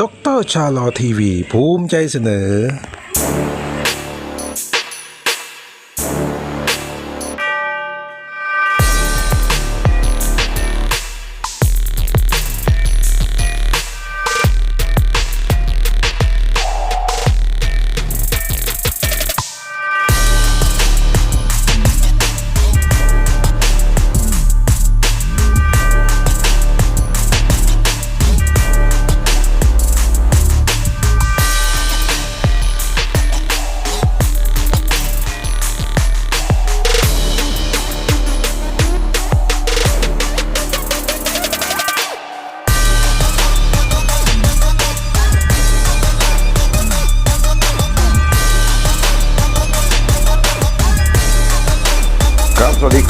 ด็อกเตอร์ชาลอทีวี ภูมิใจเสนอ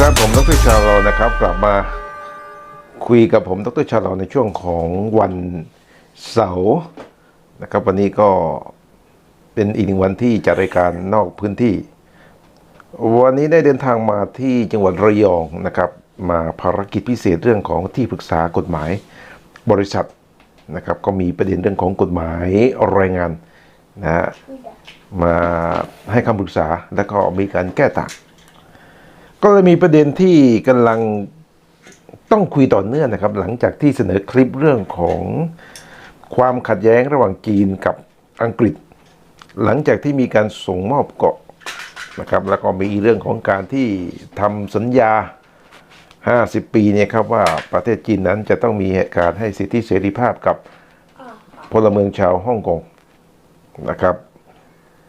ครับผมดรชาลอนะครับ กลับมาคุยกับผมดรชาลอในช่วงของวันเสาร์นะครับ วันนี้ก็เป็นอีกหนึ่งวันที่จัดรายการนอกพื้นที่ วันนี้ได้เดินทางมาที่จังหวัดระยองนะครับ มาภารกิจพิเศษเรื่องของที่ปรึกษากฎหมายบริษัทนะครับ ก็มีประเด็นเรื่องของกฎหมายแรงงานนะฮะมาให้คำปรึกษาแล้วก็มีการแก้ต่าง ก็เลยมีประเด็นที่กำลังต้องคุยต่อเนื่องนะครับ หลังจากที่เสนอคลิปเรื่องของความขัดแย้งระหว่างจีนกับอังกฤษ หลังจากที่มีการส่งมอบเกาะนะครับ แล้วก็มีเรื่องของการที่ทำสัญญา 50 ปีเนี่ยครับว่าประเทศจีนนั้นจะต้องมีการให้สิทธิเสรีภาพกับพลเมืองชาวฮ่องกงนะครับ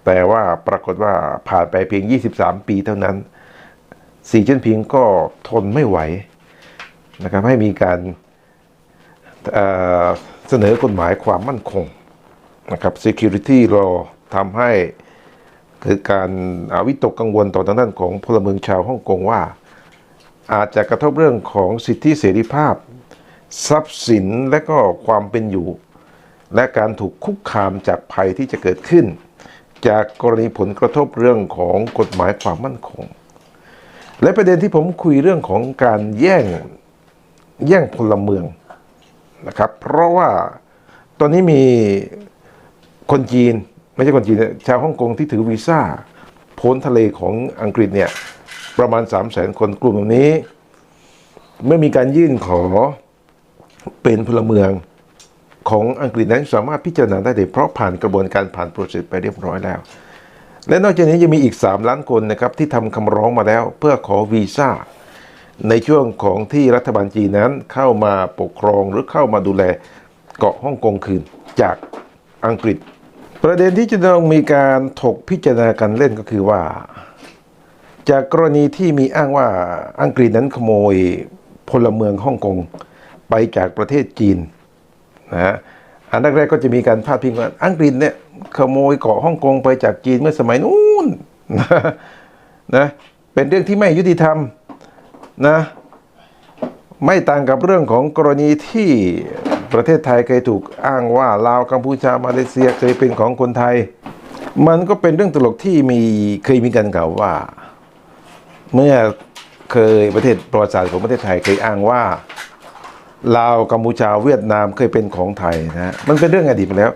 แต่ว่าปรากฏว่าผ่านไปเพียง 23 ปีเท่านั้น สีจิ้นผิงก็ทนไม่ไหวนะครับให้มีการเเสนอกฎหมายความมั่นคงนะครับ security law ทำให้เกิดการอาวิตกกังวลต่อทางด้านของพลเมืองชาวฮ่องกงว่า อาจจะกระทบเรื่องของสิทธิเสรีภาพ ทรัพย์สินและก็ความเป็นอยู่ และการถูกคุกคามจากภัยที่จะเกิดขึ้น จากกรณีผลกระทบเรื่องของกฎหมายความมั่นคง และประเด็นที่ผมคุยเรื่องของการแย่งแย่งพลเมืองนะครับ เพราะว่าตอนนี้มีคนจีน ไม่ใช่คนจีนชาวฮ่องกงที่ถือวีซ่าพ้นทะเลของอังกฤษเนี่ยประมาณ 3 0 0 0 0 0คนกลุ่มนี้ เมื่อมีการยื่นขอเป็นพลเมืองของอังกฤษนั้นสามารถพิจารณาได้เลยเพราะผ่านกระบวนการผ่านโปรเซสไปเรียบร้อยแล้ว และนอกจากนี้ยังมีอีก 3 ล้านคนนะครับที่ทำคำร้องมาแล้วเพื่อขอวีซ่าในช่วงของที่รัฐบาลจีนนั้นเข้ามาปกครองหรือเข้ามาดูแลเกาะฮ่องกงคืนจากอังกฤษ ประเด็นที่จะต้องมีการถกพิจารณากันเล่นก็คือว่า จากกรณีที่มีอ้างว่าอังกฤษนั้นขโมยพลเมืองฮ่องกงไปจากประเทศจีนนะฮะอันแรกๆก็จะมีการพาดพิงว่าอังกฤษเนี่ย ขโมยเกาะฮ่องกงไปจากจีนเมื่อสมัยนู้นนะเป็นเรื่องที่ไม่ยุติธรรมนะไม่ต่างกับเรื่องของกรณีที่ประเทศไทยเคยถูกอ้างว่าลาวกัมพูชามาเลเซียเคยเป็นของคนไทย มันก็เป็นเรื่องตลกที่มีเคยมีการกล่าวว่า เมื่อเคยประเทศประวัติศาสตร์ของประเทศไทยเคยอ้างว่าลาวกัมพูชาเวียดนามเคยเป็นของไทยนะมันเป็นเรื่องอดีตไปแล้ว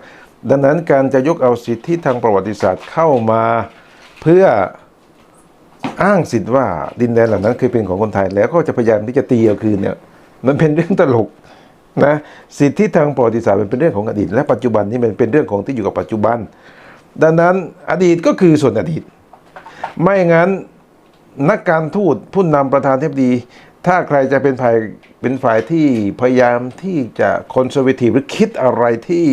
ดังนั้นการจะยกเอาสิทธิทางประวัติศาสตร์เข้ามาเพื่ออ้างสิทธิ์ว่าดินแดนเหล่านั้นเคยเป็นของคนไทย แล้วก็จะพยายามที่จะตีเอาคืนเนี่ย มันเป็นเรื่องตลกนะสิทธิทางประวัติศาสตร์มันเป็นเรื่องของอดีต และปัจจุบันนี่มันเป็นเรื่องของที่อยู่กับปัจจุบัน ดังนั้นอดีตก็คือส่วนอดีต ไม่งั้นนักการทูตผู้นำประธานเทพดี ถ้าใครจะเป็นฝ่ายเป็นฝ่ายที่พยายามที่จะคอนเซอร์เวทีฟหรือคิดอะไรที่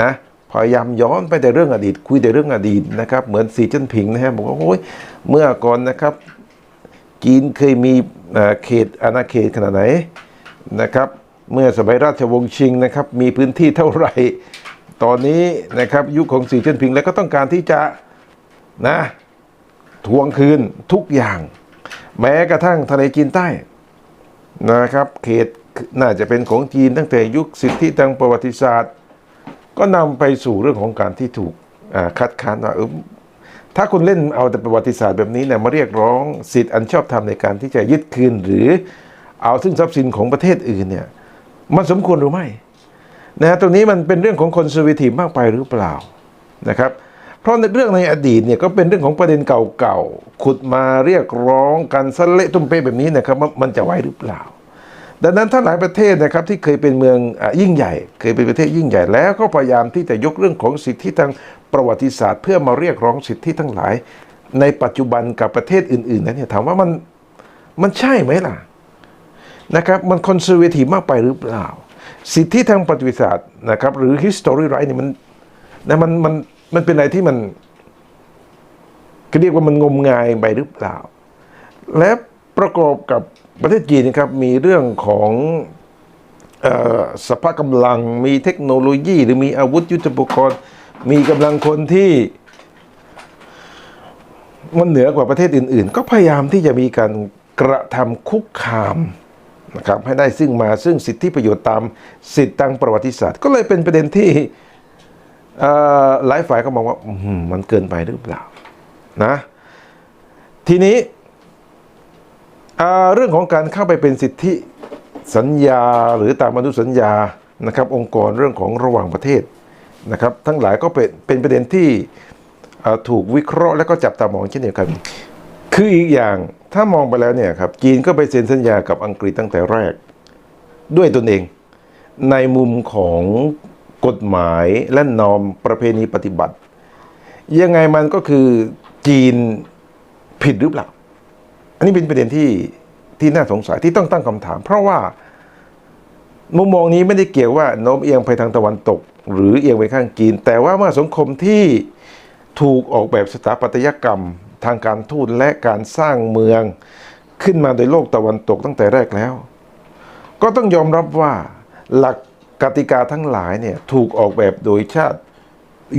นะพยายามย้อนไปแต่เรื่องอดีต คุยแต่เรื่องอดีตนะครับเหมือนสีจิ้นผิงนะฮะบอกว่าโอ้ยเมื่อก่อนนะครับจีนเคยมีเขตอาณาเขตขนาดไหนนะครับ เมื่อสมัยราชวงศ์ชิงนะครับมีพื้นที่เท่าไหร่ ตอนนี้นะครับยุคของสีจิ้นผิงแล้วก็ต้องการที่จะนะทวงคืนทุกอย่าง แม้กระทั่งทะเลจีนใต้นะครับ เขตน่าจะเป็นของจีนตั้งแต่ยุคสิทธิทางประวัติศาสตร์ ก็นำไปสู่เรื่องของการที่ถูกคัดค้านว่าถ้าคุณเล่นเอาแต่ประวัติศาสตร์แบบนี้เนี่ยมาเรียกร้องสิทธิอันชอบธรรมในการที่จะยึดคืนหรือเอาซึ่งทรัพย์สินของประเทศอื่นเนี่ยมันสมควรหรือไม่นะฮะตรงนี้มันเป็นเรื่องของคนเซอร์วทีมากไปหรือเปล่านะครับ เพราะในเรื่องในอดีตเนี่ยก็เป็นเรื่องของประเด็นเก่าๆขุดมาเรียกร้องกันสเละตุ้มเป้แบบนี้นะครับว่ามันจะไหวหรือเปล่า ดังนั้นถ้าหลายประเทศนะครับที่เคยเป็นเมืองอยิ่งใหญ่ เคยเป็นประเทศยิ่งใหญ่แล้วก็พยายามที่จะยกเรื่องของสิทธิทางประวัติศาสตร์ เพื่อมาเรียกร้องสิทธิทั้งหลาย ในปัจจุบันกับประเทศอื่นๆนั้นเนี่ยถามว่ามันมันใช่ไหมล่ะนะครับมันคอนเซอร์เวทีฟมากไปหรือเปล่า สิทธิทางประวัติศาสตร์นะครับหรือ history right เนี่ยมันนะมันมันมันเป็นอะไรที่มันเรียกว่ามันงมงายไปหรือเปล่า และ ประกอบกับประเทศจีนนะครับมีเรื่องของออสภาพกำลังมีเทคโนโลยี หรือมีอาวุธยุทโธปกรณ์ มีกำลังคนที่มันเหนือกว่าประเทศอื่น ๆ ก็พยายามที่จะมีการกระทำคุกคามนะครับให้ได้ซึ่งมาซึ่งสิทธิประโยชน์ตามสิทธิทางประวัติศาสตร์ ก็เลยเป็นประเด็นที่หลายฝ่ายก็มองว่ามันเกินไปหรือเปล่านะทีนี้ เรื่องของการเข้าไปเป็นสิทธิสัญญาหรือตามอนุสัญญานะครับองค์กรเรื่องของระหว่างประเทศนะครับทั้งหลายก็เป็นเป็นประเด็นที่ถูกวิเคราะห์และก็จับตามองเช่นเดียวกัน คืออีกอย่างถ้ามองไปแล้วเนี่ยครับจีนก็ไปเซ็นสัญญากับอังกฤษตั้งแต่แรก ด้วยตนเอง ในมุมของกฎหมายและนอมประเพณีปฏิบัติ ยังไงมันก็คือจีนผิดหรือเปล่า นนี้เป็นประเด็นที่ที่น่าสงสัยที่ต้องตั้งคำถาม เพราะว่ามุมมองนี้ไม่ได้เกี่ยวว่าโน้มเอียงไปทางตะวันตก หรือเอียงไปข้างจีน แต่ว่าเมื่อสังคมที่ถูกออกแบบสถาปัตยกรรม ทางการทูตและการสร้างเมืองขึ้นมาโดยโลกตะวันตกตั้งแต่แรกแล้ว ก็ต้องยอมรับว่าหลักกติกาทั้งหลายเนี่ยถูกออกแบบโดยชาติ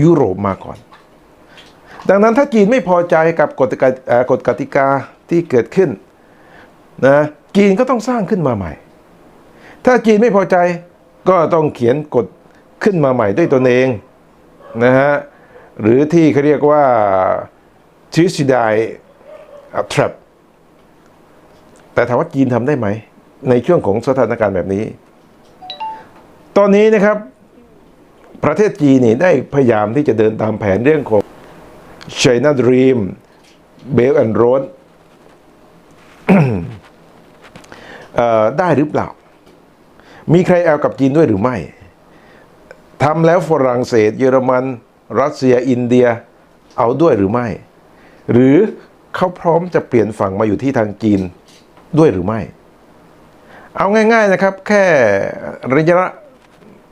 ยุโรปมาก่อน ดังนั้นถ้าจีนไม่พอใจกับกฎกติกฎกติกา ที่เกิดขึ้นนะจีนก็ต้องสร้างขึ้นมาใหม่ ถ้าจีนไม่พอใจก็ต้องเขียนกฎขึ้นมาใหม่ด้วยตนเองนะฮะหรือที่เขาเรียกว่า t r i s i d i trap แต่ถามว่าจีนทำได้ไหม ในช่วงของสถานการณ์แบบนี้ ตอนนี้นะครับประเทศจีนนี่ได้พยายามที่จะเดินตามแผนเรื่องของ China Dream Belt and Road ได้หรือเปล่า มีใครเอากับจีนด้วยหรือไม่ทำแล้วฝรั่งเศส เยอรมัน รัสเซียอินเดียเอาด้วยหรือไม่ หรือเขาพร้อมจะเปลี่ยนฝั่งมาอยู่ที่ทางจีนด้วยหรือไม่ เอาง่าย ๆนะครับ แค่ระยะ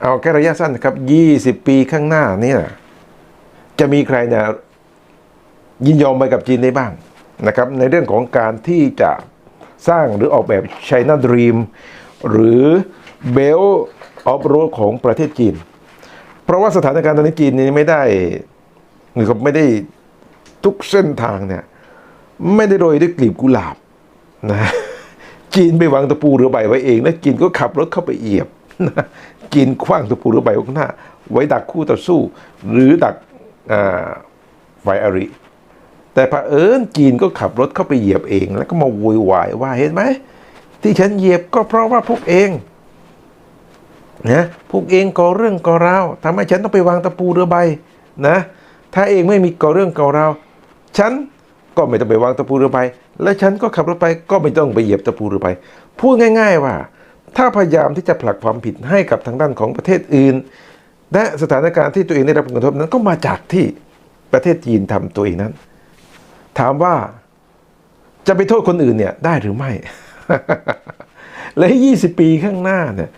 เอาแค่ระยะสั้นนะครับ 20 ปีข้างหน้านี่ยจะมีใครเนี่ยยินยอมไปกับจีนได้บ้างนะครับ ในเรื่องของการที่จะ สร้างหรือออกแบบ China Dream หรือ Belt of Road ของประเทศจีน เพราะว่าสถานการณ์ตอนนี้จีนนี่ไม่ได้หรือก็ไม่ได้ทุกเส้นทางเนี่ยไม่ได้โรยด้วยกลีบกุหลาบนะจีนไปวางตะปูเรือใบไว้เองแล้วจีนก็ขับรถเข้าไปเหยียบนะจีนคว้างตะปูเรือใบข้างหน้า ไว้ดักคู่ต่อสู้ หรือดักอ่าฝ่ายอริ แต่เผอิญจีนก็ขับรถเข้าไปเหยียบเอง แล้วก็มาโวยวายว่าเห็นไหมที่ฉันเหยียบก็เพราะว่าพวกเองนะพวกเองก่อเรื่องก่อราวทำให้ฉันต้องไปวางตะปูเรือใบนะถ้าเองไม่มีก่อเรื่องก่อราวฉันก็ไม่ต้องไปวางตะปูเรือใบและฉันก็ขับรถไปก็ไม่ต้องไปเหยียบตะปูเรือใบพูดง่าย ๆว่า ถ้าพยายามที่จะผลักความผิดให้กับทางด้านของประเทศอื่น และสถานการณ์ที่ตัวเองได้รับผลกระทบนั้นก็มาจากที่ประเทศจีนทำตัวเองนั้น ถามว่าจะไปโทษคนอื่นเนี่ยได้หรือไม่ และ 20 ปีข้างหน้าเนี่ย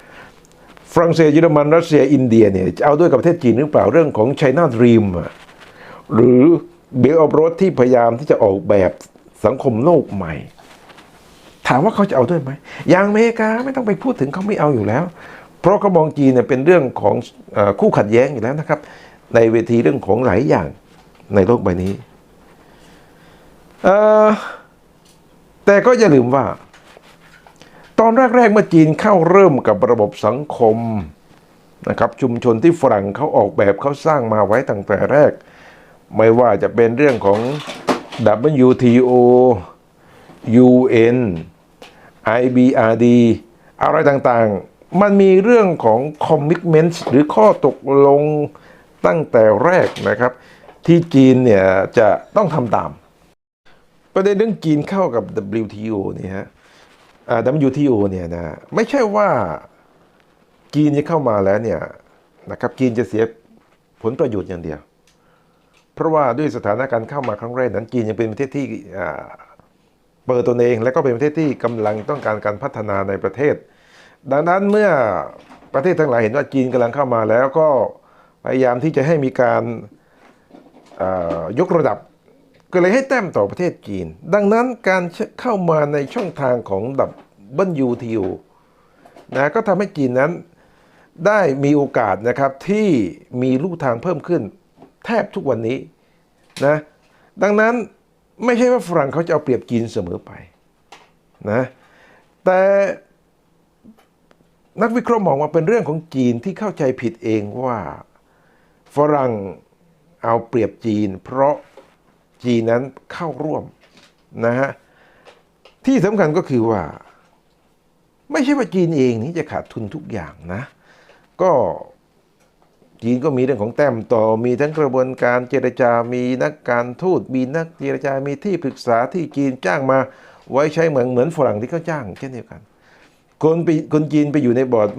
ฝรั่งเศสเยอรมันรัสเซียอินเดียเนี่ยจะเอาด้วยกับประเทศจีนหรือเปล่าเรื่องของ China Dream อะหรือเบลอ f รถที่พยายามที่จะออกแบบสังคมโลกใหม่ ถามว่าเขาจะเอาด้วยไหมอย่างอเมริกาไม่ต้องไปพูดถึงเขาไม่เอาอยู่แล้ว เพราะเขามองจีนเนี่ยเป็นเรื่องของอคู่ขัดแย้งอยู่แล้วนะครับ ในเวทีเรื่องของหลายอย่างในโลกใบนี้ แต่ก็อย่าลืมว่า ตอนแรก ๆ เมื่อจีนเข้าเริ่มกับระบบสังคมนะครับชุมชนที่ฝรั่งเขาออกแบบเขาสร้างมาไว้ตั้งแต่แรก ไม่ว่าจะเป็นเรื่องของ WTO UN IBRD อะไรต่างๆ มันมีเรื่องของคอมมิ t เมนต์หรือข้อตกลงตั้งแต่แรกนะครับ ที่จีนเนี่ยจะต้องทำตาม ประเด็นเรื่องจีนเข้ากับ WTO เนี่ยฮะอ่า WTO เนี่ยนะไม่ใช่ว่าจีนจะเข้ามาแล้วเนี่ยนะครับจีนจะเสียผลประโยชน์อย่างเดียว เพราะว่าด้วยสถานการณ์เข้ามาครั้งแรกนั้นจีนยังเป็นประเทศที่เปิดตนเองและก็เป็นประเทศที่กำลังต้องการการพัฒนาในประเทศ ดังนั้นเมื่อประเทศทั้งหลายเห็นว่าจีนกำลังเข้ามาแล้วก็พยายามที่จะให้มีการยกระดับ ก็เลยให้แต้มต่อประเทศจีน ดังนั้นการเข้ามาในช่องทางของดับเบิลยูทีนะก็ทำให้จีนนั้นได้มีโอกาสนะครับที่มีลูกทางเพิ่มขึ้น แทบทุกวันนี้นะดังนั้นไม่ใช่ว่าฝรั่งเขาจะเอาเปรียบจีนเสมอไปนะแต่นักวิเคราะห์มองว่าเป็นเรื่องของจีนที่เข้าใจผิดเองว่าฝรั่งเอาเปรียบจีน เพราะ จีนนั้นเข้าร่วมนะฮะที่สำคัญก็คือว่า ไม่ใช่ว่าจีนเองนี่จะขาดทุนทุกอย่างนะ ก็จีนก็มีเรื่องของแต้มต่อ มีทั้งกระบวนการเจรจา มีนักการทูต มีนักเจรจา มีที่ปรึกษาที่จีนจ้างมาไว้ใช้เหมือนเหมือนฝรั่งที่เขาจ้างเช่นเดียวกัน คนไปคนจีนไปอยู่ในบอร์ด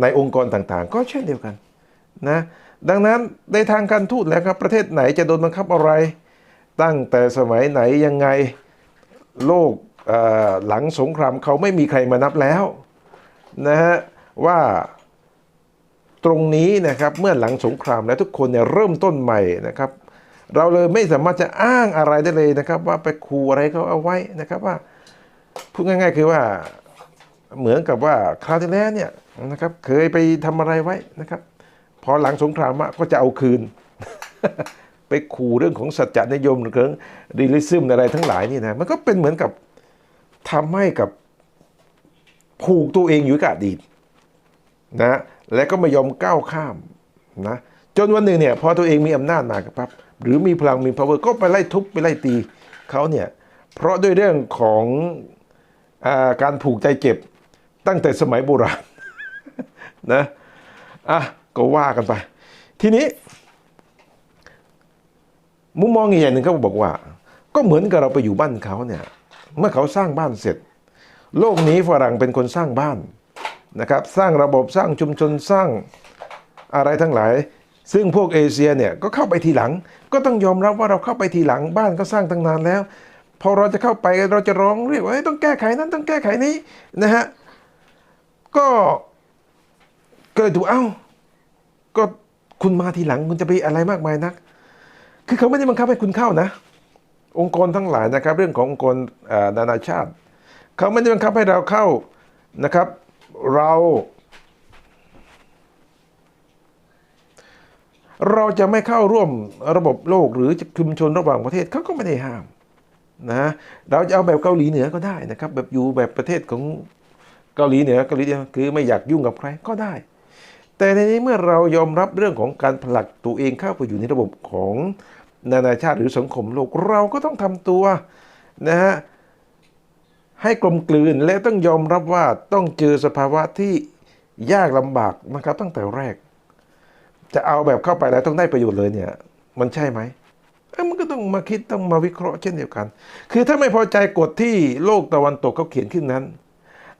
ในองค์กรต่างๆ ก็เช่นเดียวกันนะ ดังนั้นในทางการทูตแล้วครับประเทศไหนจะโดนบังคับอะไร ตั้งแต่สมัยไหนยังไงโลกหลังสงครามเขาไม่มีใครมานับแล้วนะฮะว่าตรงนี้นะครับเมื่อหลังสงครามแล้วทุกคนเนี่ยเริ่มต้นใหม่นะครับ เราเลยไม่สามารถจะอ้างอะไรได้เลยนะครับ ว่าไปขู่อะไรเขาเอาไว้นะครับว่าพูดง่าย ๆ คือว่าเหมือนกับว่าคราวที่แล้วเนี่ยนะครับเคยไปทำอะไรไว้นะครับ พอหลังสงครามก็จะเอาคืน ไปขู่เรื่องของสัจจะนิยมหรือเรื่องรีลิซึมอะไรทั้งหลายนี่นะมันก็เป็นเหมือนกับทำให้กับผูกตัวเองอยู่กับอดีตนะและก็ไม่ยอมก้าวข้ามนะจนวันหนึ่งเนี่ยพอตัวเองมีอำนาจมากครับหรือมีพลังมี power ก็ไปไล่ทุบไปไล่ตีเขาเนี่ยเพราะด้วยเรื่องของอาการผูกใจเจ็บตั้งแต่สมัยโบราณนะอะ ก็ว่ากันไป ทีนี้ มุมมองอีกอย่างหนึ่งเขาบอกว่า ก็เหมือนกับเราไปอยู่บ้านเขาเนี่ย เมื่อเขาสร้างบ้านเสร็จ โลกนี้ฝรั่งเป็นคนสร้างบ้านนะครับ สร้างระบบสร้างชุมชนสร้างอะไรทั้งหลาย ซึ่งพวกเอเชียเนี่ยก็เข้าไปทีหลัง ก็ต้องยอมรับว่าเราเข้าไปทีหลังบ้านก็สร้างตั้งนานแล้ว พอเราจะเข้าไปเราจะร้องเรียกว่าต้องแก้ไขนั้นต้องแก้ไขนี้นะฮะก็ก็เลยดูเอ้า ก็คุณมาทีหลังคุณจะไปอะไรมากมายนัก คือเขาไม่ได้บังคับให้คุณเข้านะ องค์กรทั้งหลายนะครับ เรื่องขององค์กรนานาชาติ เขาไม่ได้บังคับให้เราเข้านะครับ เราเราจะไม่เข้าร่วมระบบโลกหรือชุมชนระหว่างประเทศเขาก็ไม่ได้ห้ามนะเราจะเอาแบบเกาหลีเหนือก็ได้นะครับ แบบอยู่แบบประเทศของเกาหลีเหนือเกาหลีเหนือคือไม่อยากยุ่งกับใครก็ได้ แต่ในนี้เมื่อเรายอมรับเรื่องของการผลักตัวเองเข้าไปอยู่ในระบบของนานาชาติหรือสังคมโลกเราก็ต้องทำตัวนะฮะให้กลมกลืนและต้องยอมรับว่าต้องเจอสภาวะที่ยากลำบากนะครับตั้งแต่แรก จะเอาแบบเข้าไปแล้วต้องได้ประโยชน์เลยเนี่ยมันใช่ไหมเอ้มันก็ต้องมาคิดต้องมาวิเคราะห์เช่นเดียวกัน คือถ้าไม่พอใจกฎที่โลกตะวันตกเขาเขียนขึ้นนั้น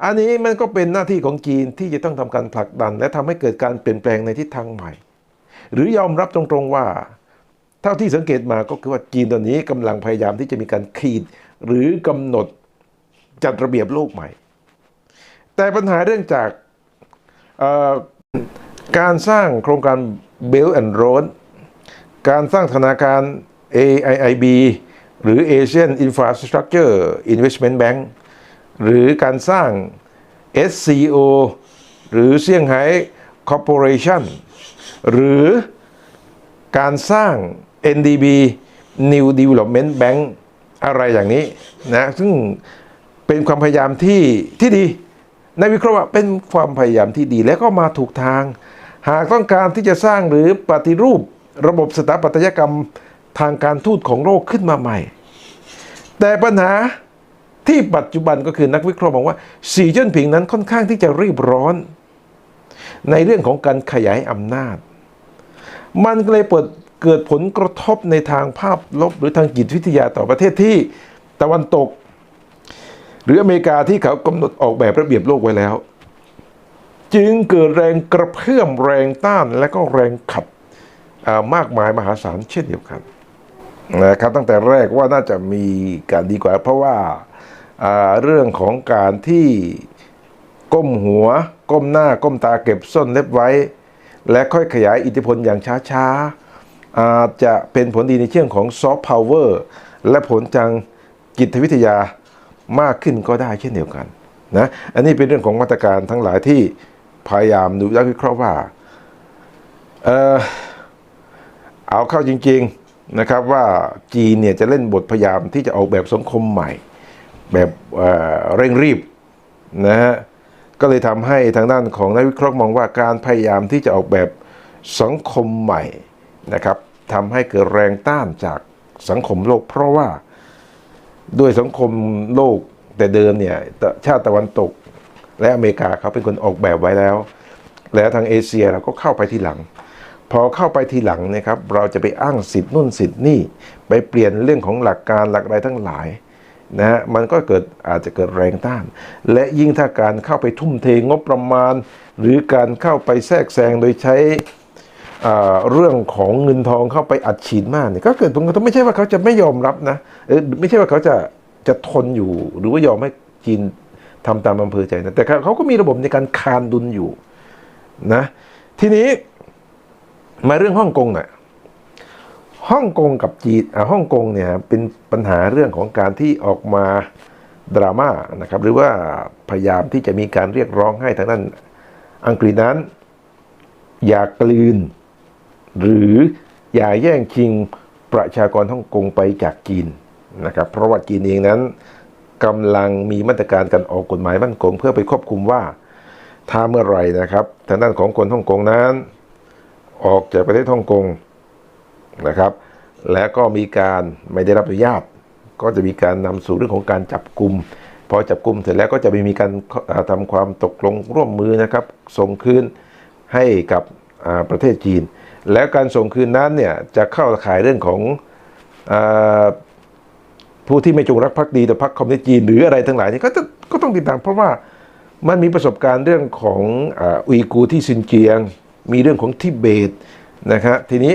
อันนี้มันก็เป็นหน้าที่ของจีนที่จะต้องทำการผลักดัน และทำให้เกิดการเปลี่ยนแปลงในทิศทางใหม่ หรือยอมรับตรงๆว่า เท่าที่สังเกตมาก็คือว่าจีนตอนนี้กำลังพยายามที่จะมีการขีด หรือกำหนดจัดระเบียบโลกใหม่ แต่ปัญหาเรื่องจากการสร้างโครงการ Belt and Road การสร้างธนาคาร AIIB หรือ Asian Infrastructure Investment Bank หรือการสร้าง SCO หรือเซี่ยงไฮ้ Corporation หรือการสร้าง NDB New Development Bank อะไรอย่างนี้นะซึ่งเป็นความพยายามที่ที่ดีในวิเคราะห์ว่าเป็นความพยายามที่ดีและก็มาถูกทาง หากต้องการที่จะสร้างหรือปฏิรูประบบสถาปัตยกรรมทางการทูตของโลกขึ้นมาใหม่ แต่ปัญหา ที่ปัจจุบันก็คือนักวิเคราะห์มองว่าสีจิ้นผิงนั้นค่อนข้างที่จะรีบร้อน ในเรื่องของการขยายอำนาจ มันก็เลยเปิดเกิดผลกระทบในทางภาพลบหรือทางจิตวิทยาต่อประเทศที่ตะวันตก หรืออเมริกาที่เขากำหนดออกแบบระเบียบโลกไว้แล้ว จึงเกิดแรงกระเพื่อมแรงต้านและก็แรงขัดอ่ามากมายมหาศาลเช่นเดียวกันนะครับตั้งแต่แรกว่าน่าจะมีการดีกว่า เพราะว่า เรื่องของการที่ก้มหัว ก้มหน้าก้มตาเก็บส้นเล็บไว้ และค่อยขยายอิทธิพลอย่างช้าๆ อาจจะเป็นผลดีในเชิงของซอฟต์พาวเวอร์และผลทางจิตวิทยามากขึ้นก็ได้เช่นเดียวกันนะอันนี้เป็นเรื่องของมาตรการทั้งหลายที่พยายามดูและวิเคราะห์ว่าเออเอาเข้าจริง ๆนะครับว่าจีนเนี่ยจะเล่นบทพยายามที่จะออกแบบสังคมใหม่ แบบเร่งรีบนะฮะก็เลยทำให้ทางด้านของนักวิเคราะห์มองว่าการพยายามที่จะออกแบบสังคมใหม่นะครับทำให้เกิดแรงต้านจากสังคมโลก เพราะว่าด้วยสังคมโลกแต่เดิมเนี่ยชาติตะวันตกและอเมริกาเขาเป็นคนออกแบบไว้แล้ว แล้วทางเอเชียเราก็เข้าไปทีหลัง พอเข้าไปทีหลังนะครับ เราจะไปอ้างสิทธิ์นู่นสิทธิ์นี่ ไปเปลี่ยนเรื่องของหลักการหลักอะไรทั้งหลาย นะฮะมันก็เกิดอาจจะเกิดแรงต้าน และยิ่งถ้าการเข้าไปทุ่มเทงบประมาณ หรือการเข้าไปแทรกแซงโดยใช้เรื่องของเงินทองเข้าไปอัดฉีดมากเนี่ยก็เกิดผลกระทบไม่ใช่ว่าเขาจะไม่ยอมรับนะเออไม่ใช่ว่าเขาจะจะทนอยู่ หรือว่ายอมให้จีนทำตามอำเภอใจนะแต่เขาก็มีระบบในการคานดุลอยู่นะทีนี้มาเรื่องฮ่องกงหน่อย ฮ่องกงกับจีนฮ่องกงเนี่ยเป็นปัญหาเรื่องของการที่ออกมาดราม่านะครับหรือว่าพยายามที่จะมีการเรียกร้องให้ทางด้านอังกฤษนั้น อย่ากลืน หรืออย่าแย่งชิงประชากรฮ่องกงไปจากจีนนะครับเพราะว่าจีนเองนั้นกำลังมีมาตรการการออกกฎหมายมั่นคงเพื่อไปควบคุมว่าถ้าเมื่อไหร่นะครับทางด้านของคนฮ่องกงนั้น ออกจากประเทศฮ่องกง นะครับ และก็มีการไม่ได้รับอนุญาต ก็จะมีการนำสู่เรื่องของการจับกลุ่มพอจับกลุ่มเสร็จแล้วก็จะไม่มีการเอ่อทำความตกลงร่วมมือนะครับ ส่งคืนให้กับประเทศจีน แล้วการส่งคืนนั้นเนี่ยจะเข้าข่ายเรื่องของอผู้ที่ไม่จงรักภักดีต่อพรรคคอมมิวนิสต์จีนหรืออะไรทั้งหลายนี่ก็ก็ต้องติดตามเพราะว่ามันมีประสบการณ์เรื่องของอ,อุยกูที่ซินเจียง มีเรื่องของทิเบตนะครับทีนี้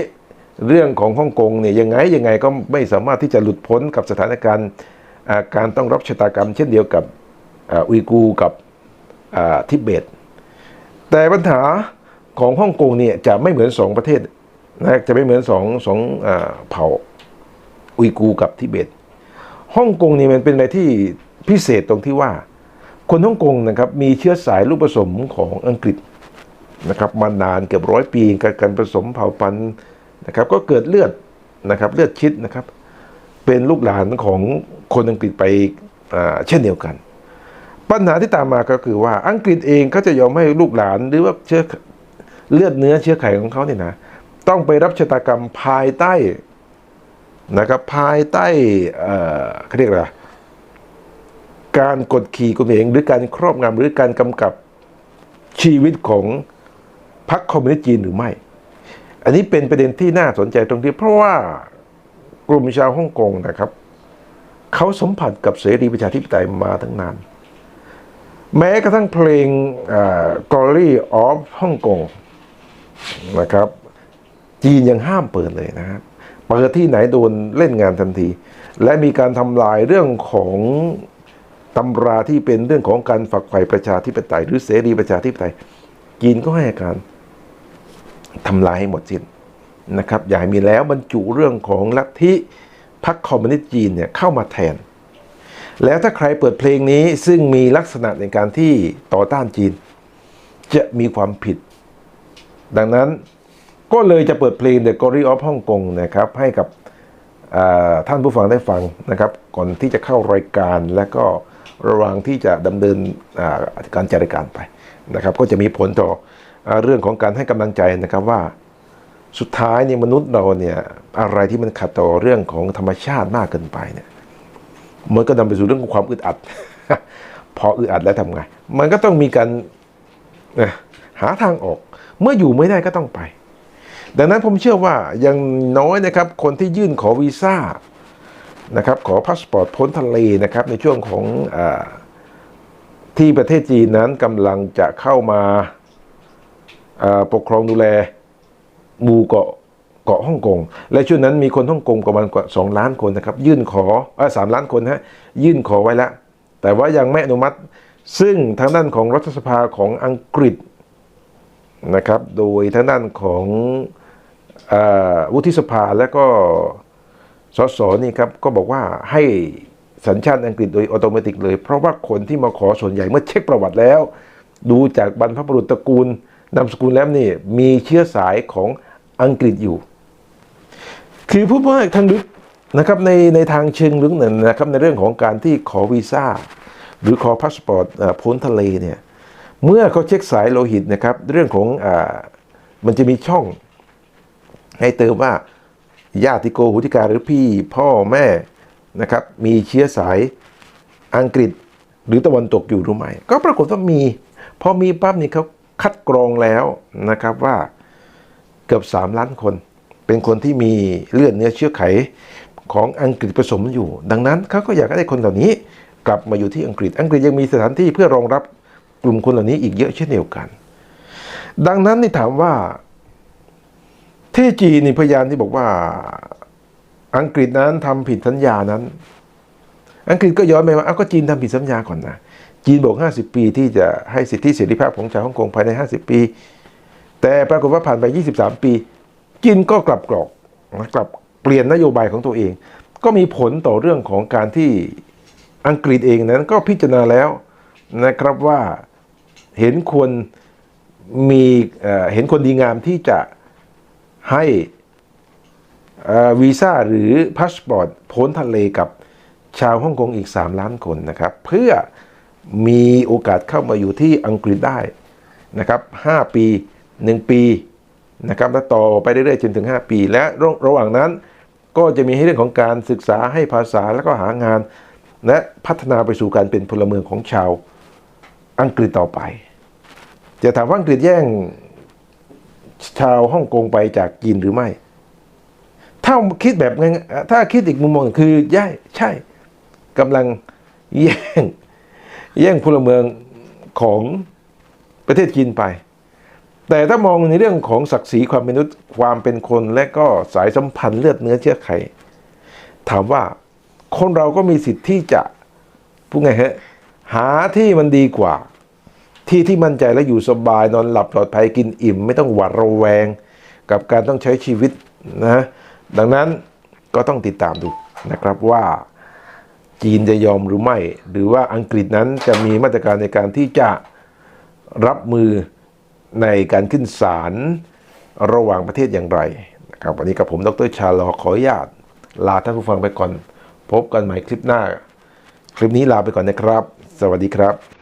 เรื่องของฮ่องกงเนี่ยยังไงยังไงก็ไม่สามารถที่จะหลุดพ้นกับสถานการณ์การต้องรับชะตากรรม เช่นเดียวกับอุยกูกับทิเบต แต่ปัญหาของฮ่องกงเนี่ยจะไม่เหมือนสองประเทศนะจะไม่เหมือนสองสองเผ่าอุยกูกับทิเบตฮ่องกงนี่มันเป็นอะไรที่พิเศษตรงที่ว่า คนฮ่องกงนะครับมีเชื้อสายลูกผสมของอังกฤษนะครับมานานเกือบร้อยปีการการผสมเผ่าพันธุ์ นะครับ ก็เกิดเลือดนะครับ เลือดชิดนะครับ เป็นลูกหลานของคนอังกฤษไปเช่นเดียวกัน ปัญหาที่ตามมาก็คือว่าอังกฤษเองก็จะยอมให้ลูกหลานหรือว่าเชื้อเลือดเนื้อเชื้อไขของเขาเนี่ยนะต้องไปรับชะตากรรมภายใต้นะครับภายใต้เขาเรียกอะไรการกดขี่ข่มเหงหรือการครอบงำหรือการกำกับชีวิตของพรรคคอมมิวนิสต์จีนหรือไม่ อันนี้เป็นประเด็นที่น่าสนใจตรงที่เพราะว่ากลุ่มชาวฮ่องกงนะครับเขาสัมผัสกับเสรีประชาธิปไตยมาตั้งนาน แม้กระทั่งเพลง Glory of ฮ่องกงนะครับ จีนยังห้ามเปิดเลยนะครับเปิดที่ไหนโดนเล่นงานทันที และมีการทำลายเรื่องของตำราที่เป็นเรื่องของการฝักใฝ่ประชาธิปไตย หรือเสรีประชาธิปไตย จีนก็ให้การ ทำลายให้หมดสิ้นนะครับอย่าให้มีแล้วบรรจุเรื่องของลัทธิพรรคคอมมิวนิสต์จีนเนี่ยเข้ามาแทน แล้วถ้าใครเปิดเพลงนี้ซึ่งมีลักษณะในการที่ต่อต้านจีน จะมีความผิด ดังนั้นก็เลยจะเปิดเพลง The Glory of ฮ่องกงนะครับให้กับท่านผู้ฟังได้ฟังนะครับ ก่อนที่จะเข้ารายการและก็ระหว่างที่จะดำเนินการจัดรายการไปนะครับ ก็จะมีผลต่อ เรื่องของการให้กำลังใจนะครับว่า สุดท้ายเนี่ยมนุษย์เราเนี่ยอะไรที่มันขัดต่อเรื่องของธรรมชาติมากเกินไปเนี่ยมันก็นำไปสู่เรื่องของความอึดอัด พออึดอัดแล้วทำไง มันก็ต้องมีการหาทางออก เมื่ออยู่ไม่ได้ก็ต้องไป ดังนั้นผมเชื่อว่าย่างน้อยนะครับ คนที่ยื่นขอวีซ่านะครับ ขอพาสปอร์ตพ้นทะเลนะครับ ในช่วงของอที่ประเทศจีนนั้นกำลังจะเข้ามา ปกครองดูแลหมู่เกาะเกาะฮ่องกง และช่วงนั้นมีคนฮ่องกงประมาณกว่า 2 ล้านคนนะครับ ยื่นขออ่อสามล้านคนฮะยื่นขอไว้แล้ว แต่ว่ายังไม่อนุมัติ ซึ่งทางด้านของรัฐสภาของอังกฤษนะครับ โดยทางด้านของอวุฒิสภาและก็สสนี่ครับก็บอกว่าให้สัญชาติอังกฤษโดยอัตโนมัติเลย เพราะว่าคนที่มาขอส่วนใหญ่เมื่อเช็คประวัติแล้ว ดูจากบรรพบุรุษตระกูล นามสกุลแล้วนี่มีเชื้อสายของอังกฤษอยู่ คือพูดว่าทางลึกนะครับในในทางเชิงลึกนะครับในเรื่องของการที่ขอวีซ่าหรือขอพาสปอร์ตพ้นทะเลเนี่ยเมื่อเขาเช็คสายโลหิตนะครับเรื่องของอมันจะมีช่องให้เติมว่าญาติโกหุติกาหรือพี่พ่อแม่นะครับมีเชื้อสายอังกฤษหรือตะวันตกอยู่หรือไม่ก็ปรากฏว่ามี พอมีปั๊บนี่เขา คัดกรองแล้วนะครับว่าเกือบ 3 ล้านคน เป็นคนที่มีเลือดเนื้อเชื้อไขของอังกฤษผสมอยู่ ดังนั้นเขาก็อยากให้คนเหล่านี้ กลับมาอยู่ที่อังกฤษ อังกฤษยังมีสถานที่เพื่อรองรับกลุ่มคนเหล่านี้อีกเยอะเช่นเดียวกัน ดังนั้นนี่ถามว่าที่จีนนี่พยานที่บอกว่าอังกฤษนั้นทำผิดสัญญานั้น อังกฤษก็ย้อนไปว่าอ้าวก็จีนทำผิดสัญญาก่อนนะ จีนบอก 50 ปีที่จะให้สิทธิเสรีภาพของชาวฮ่องกงภายใน 50 ปี แต่ปรากฏว่าผ่านไป 23 ปี จีนก็กลับกรอกกลับเปลี่ยนนโยบายของตัวเอง ก็มีผลต่อเรื่องของการที่อังกฤษเองนั้นก็พิจารณาแล้วนะครับว่าเห็นควรมีเห็นคนดีงามที่จะให้วีซ่าหรือพาสปอร์ตพ้นทะเลกับชาวฮ่องกงอีก 3 ล้านคนนะครับ เพื่อ มีโอกาสเข้ามาอยู่ที่อังกฤษได้นะครับ 5 ปี 1 ปีนะครับและต่อไปเรื่อยๆจนถึง 5 ปี และระระหว่างนั้นก็จะมีให้เรื่องของการศึกษาให้ภาษาแล้วก็หางาน และพัฒนาไปสู่การเป็นพลเมืองของชาวอังกฤษต่อไป จะถามว่าอังกฤษแย่งชาวฮ่องกงไปจากจีนหรือไม่ ถ้าคิดแบบง่ายๆถ้าคิดอีกมุมมองคือใช่ใช่กำลังแย่ง แย่งพลเมืองของประเทศจีนไป แต่ถ้ามองในเรื่องของศักดิ์ศรีความเป็นมนุษย์ความเป็นคนและก็สายสัมพันธ์เลือดเนื้อเชื้อไข ถามว่าคนเราก็มีสิทธิ์ที่จะพูดไงฮะหาที่มันดีกว่า ที่ที่มั่นใจและอยู่สบายนอนหลับปลอดภัยกินอิ่ม ไม่ต้องหวาดระแวง กับการต้องใช้ชีวิตนะดังนั้นก็ต้องติดตามดูนะครับว่า จีนจะยอมหรือไม่ หรือว่าอังกฤษนั้นจะมีมาตรการในการที่จะรับมือในการขึ้นศาลระหว่างประเทศอย่างไรนะครับวันนี้กับผมดรชาลอขออนุญาต ลาท่านผู้ฟังไปก่อน พบกันใหม่คลิปหน้า คลิปนี้ลาไปก่อนนะครับ สวัสดีครับ